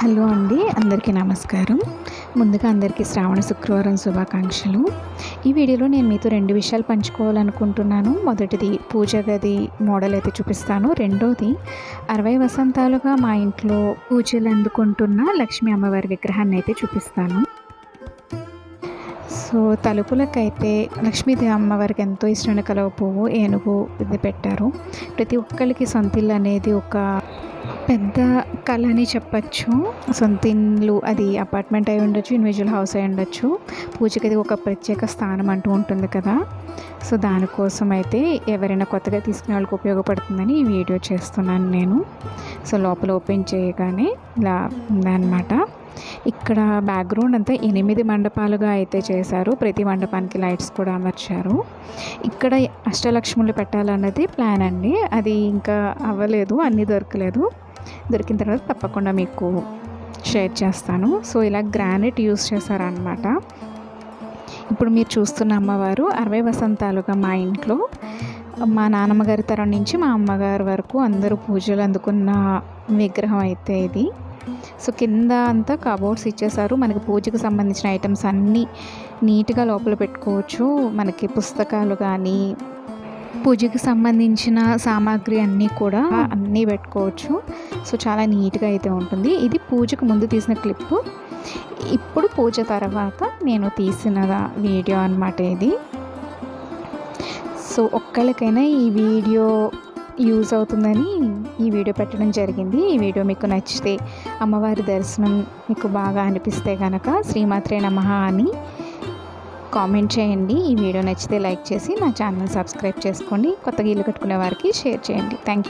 Hello అండి అందరికీ నమస్కారం. ముందుగా అందరికీ శ్రావణ శుక్రవారం శుభాకాంక్షలు. ఈ వీడియోలో నేను మీతో రెండు విషయాలు పంచుకోవాలనుకుంటున్నాను. మొదటిది పూజ గది మోడల్ అయితే చూపిస్తాను. రెండోది అరవై వసంతాలుగా మా ఇంట్లో పూజలు అందుకుంటున్న లక్ష్మీ అమ్మవారి విగ్రహాన్ని అయితే చూపిస్తాను. సో తలుపులకైతే లక్ష్మీదేవి అమ్మవారికి ఎంతో ఇష్టమైన కలవ పువ్వు ఏనుగు ఇది పెట్టారు. ప్రతి ఒక్కరికి సొంతిల్లు అనేది ఒక పెద్ద కళ అని చెప్పచ్చు. సొంత ఇండ్లు అది అపార్ట్మెంట్ అయి ఉండొచ్చు ఇండివిజువల్ హౌస్ అయి ఉండొచ్చు. పూజకి అది ఒక ప్రత్యేక స్థానం అంటూ ఉంటుంది కదా. సో దానికోసం అయితే ఎవరైనా కొత్తగా తీసుకునే వాళ్ళకి ఉపయోగపడుతుందని ఈ వీడియో చేస్తున్నాను నేను. సో లోపల ఓపెన్ చేయగానే ఇలా ఉందన్నమాట. ఇక్కడ బ్యాక్గ్రౌండ్ అంతా ఎనిమిది మండపాలుగా అయితే చేశారు. ప్రతి మండపానికి లైట్స్ కూడా అమర్చారు. ఇక్కడ అష్టలక్ష్ములు పెట్టాలన్నది ప్లాన్ అండి. అది ఇంకా అవ్వలేదు అన్నీ దొరకలేదు. దొరికిన తర్వాత తప్పకుండా మీకు షేర్ చేస్తాను. సో ఇలా గ్రానైట్ యూస్ చేశారనమాట ఇప్పుడు మీరు చూస్తున్న అమ్మవారు అరవై వసంతాలుగా మా ఇంట్లో. మా నాన్నమ్మగారి తరం నుంచి మా అమ్మగారి వరకు అందరూ పూజలు అందుకున్న విగ్రహం అయితే ఇది. సో కింద అంతా కబోర్డ్స్ ఇచ్చేసారు మనకి పూజకు సంబంధించిన ఐటమ్స్ అన్నీ నీట్గా లోపల పెట్టుకోవచ్చు. మనకి పుస్తకాలు కానీ పూజకి సంబంధించిన సామాగ్రి అన్నీ కూడా అన్నీ పెట్టుకోవచ్చు. సో చాలా నీట్గా అయితే ఉంటుంది. ఇది పూజకు ముందు తీసిన క్లిప్పు. ఇప్పుడు పూజ తర్వాత నేను తీసిన వీడియో అనమాట ఇది. సో ఒక్కళ్ళకైనా ఈ వీడియో యూజ్ అవుతుందని ఈ వీడియో పెట్టడం జరిగింది. ఈ వీడియో మీకు నచ్చితే అమ్మవారి దర్శనం మీకు బాగా అనిపిస్తే కనుక శ్రీమాత్రే నమ అని కామెంట్ చేయండి. ఈ వీడియో నచ్చితే లైక్ చేసి నా ఛానల్ సబ్స్క్రైబ్ చేసుకోండి. కొత్తగా ఇల్లు కట్టుకునే వారికి షేర్ చేయండి. Thank you